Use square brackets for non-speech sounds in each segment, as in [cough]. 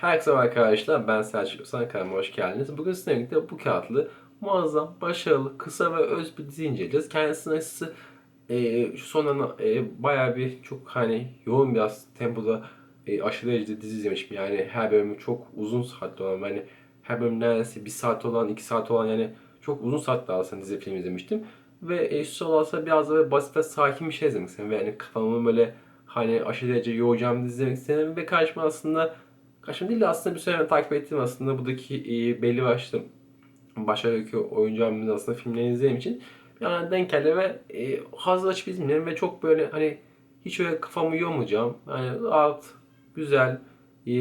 Herkese merhaba arkadaşlar ben Selçuk Özkan kanalıma hoş geldiniz. Bugün sizinle birlikte bu kağıtlı muazzam, başarılı, kısa ve öz bir dizi inceleyeceğiz. Kendisinin açısı e, şu sonlarına e, bayağı bir çok hani yoğun biraz tempoda e, aşırı derecede dizi izlemişim. Yani her bölümü çok uzun saatli olan yani her bölüm neredeyse bir saat olan, iki saat olan yani çok uzun saatli aslında dizi film izlemiştim. Ve e, şu aslında biraz da basit ve sakin bir şey izlemek istedim. Ve yani kafamı böyle hani aşırı derece yoğacağım dizi izlemek istedim. Ve karşıma aslında Değil de aslında bir süre takip ettiğim aslında buradaki e, belli başlı başarıdaki oyuncu abimiz aslında filmlerini izlediğim için yani denk geldi ve e, hazır açıp izledim ve çok böyle hani hiç öyle kafamı yormayacağım. Yani rahat, güzel, e,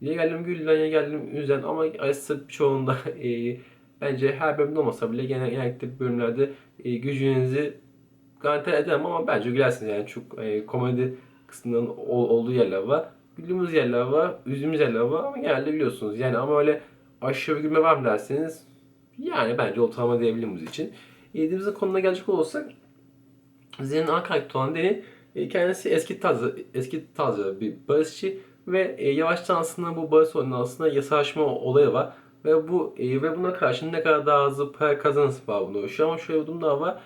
ya geldim gülden ya geldim üzen ama aslında çoğunda [laughs] e, bence her bölümde olmasa bile genel, genellikle bölümlerde e, gücünüzü garanti edemem ama bence gülersiniz yani çok e, komedi kısmının ol, olduğu yerler var güldüğümüz yerler var, üzümüz yerler var ama genelde biliyorsunuz. Yani ama öyle aşırı gülme var mı derseniz yani bence ortalama diyebilirim bu için. Yediğimizin konuna gelecek olursak Zen'in ana karakteri olan Deni e, kendisi eski tarzı, eski tarzı bir barışçı ve e, yavaştan aslında bu barış oyununda aslında yasalaşma olayı var. Ve bu e, ve buna karşı ne kadar daha hızlı para kazanırsa var bunu. Şu an şöyle bir durum daha var.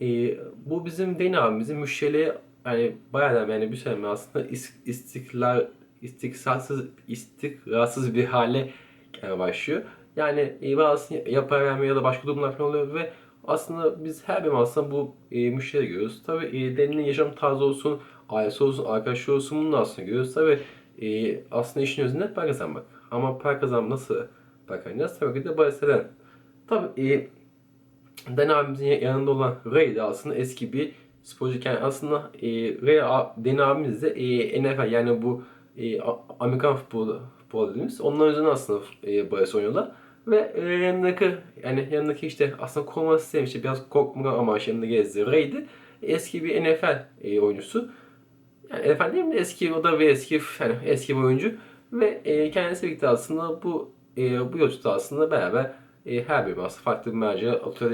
E, bu bizim Deni abimizin müşteriye yani bayağı da yani bir sene aslında istiklal istikrarsız istikrarsız bir hale başlıyor. Yani e, bazı ya para verme ya da başka durumlar falan oluyor ve aslında biz her bir aslında bu e, müşteri görüyoruz. Tabi e, Deni'nin yaşam tarzı olsun, ailesi olsun, arkadaşları olsun bunu da aslında görüyoruz. Tabi e, aslında işin özünde para kazanmak. Ama para kazanmak nasıl para kazanacağız? Tabii ki de bahiseden. Tabi e, Deni abimizin yanında olan Ray de aslında eski bir sporcu. Yani aslında e, Ray Deni abimiz de e, NFL yani bu e, Amerikan futbolu, futbol dediğimiz onların üzerine aslında e, bahis oynuyorlar. Ve e, yanındaki yani yanındaki işte aslında koruma sistemi işte biraz korkma amaçlı yanında gezdi. Ray'di. Eski bir NFL e, oyuncusu. Yani NFL değil mi? Eski o da bir eski yani eski bir oyuncu. Ve e, kendisi birlikte aslında bu e, bu yolculukta aslında beraber e, her bir aslında farklı bir merceğe atıyor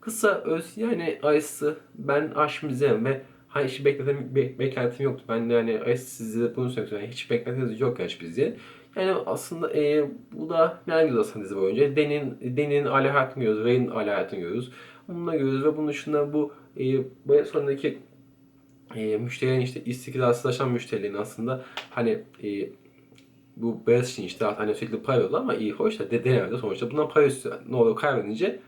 Kısa öz yani ayısı ben izlerim ve Hani hiç bekletim, be, beklentim yoktu. Ben de hani size bunu söylüyorum. Yani hiç beklentiniz yok yani biz diye. Yani aslında e, bu da güzel aslında dizi boyunca. Den'in Den'in aile hayatını görüyoruz. Ray'in aile hayatını görüyoruz. Bunu görüyoruz ve bunun dışında bu e, sonraki e, müşterilerin işte istikrarsızlaşan müşterilerin aslında hani e, bu beyaz için işte hani sürekli para veriyorlar ama iyi hoş da de, denemede sonuçta bundan para istiyor. Ne oluyor kaybedince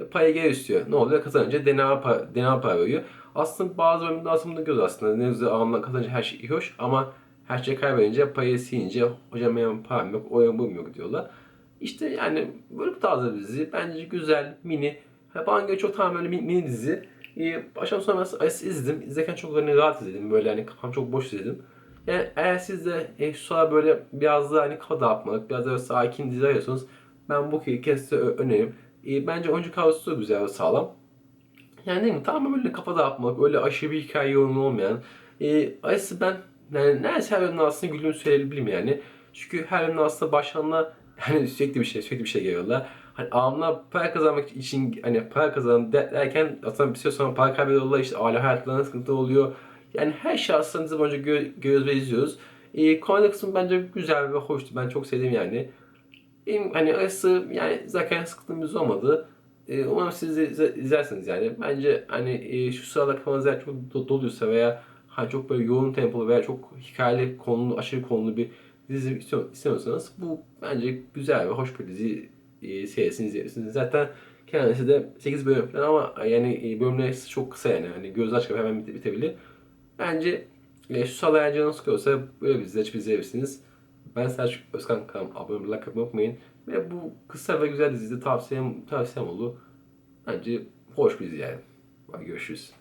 e, payı geri istiyor. Ne oluyor kazanınca DNA para, DNA para veriyor. Aslında bazı bölümde aslında göz aslında. Ne güzel anlamda kazanınca her şey hoş ama her şey kaybedince payı silince hocam benim param yok, o yok, bu yok diyorlar. İşte yani böyle bir tarzda bir dizi. Bence güzel, mini. Bana göre çok tamamen böyle mini, dizi. Ee, baştan sona ben izledim. İzlerken çok hani rahat izledim. Böyle hani kafam çok boş izledim. Yani eğer siz de e, şu sıra böyle biraz daha hani kafa dağıtmalık, biraz daha sakin dizi arıyorsanız ben bu kez size öneririm. E, bence oyuncu kadrosu da güzel ve sağlam. Yani değil mi? Tamamen böyle kafa dağıtmak, öyle aşırı bir hikaye yoğunluğu olmayan. E, Ayısı ben yani neredeyse her bölümde aslında güldüğümü söyleyebilirim yani. Çünkü her bölümde aslında başlanla [laughs] hani sürekli bir şey, sürekli bir şey geliyorlar. Hani ağımla para kazanmak için hani para kazan derken aslında bir süre sonra para kaybediyorlar işte aile hayatlarına sıkıntı oluyor. Yani her şey aslında dizi boyunca gö görüyoruz ve izliyoruz. E, komedi kısmı bence güzel ve hoştu. Ben çok sevdim yani. Benim hani arası yani zaten sıkıntımız olmadı. E, umarım siz de izlersiniz yani. Bence hani e, şu sırada kafanız eğer çok doluysa veya hani çok böyle yoğun tempolu veya çok hikayeli konulu, aşırı konulu bir dizi istemiyorsanız bu bence güzel ve hoş bir dizi e, serisini izleyebilirsiniz. Zaten kendisi de 8 bölüm falan ama yani e, bölümleri çok kısa yani. Hani göz açıp hemen bitebilir. Bence e, şu sıralar eğer canınız sıkıyorsa böyle bir dizi açıp izleyebilirsiniz. Ben Selçuk Özkan kanalıma abone olmayı, like unutmayın. Ve bu kısa ve güzel dizide tavsiyem, tavsiyem oldu. Bence hoş bir dizi yani. Görüşürüz.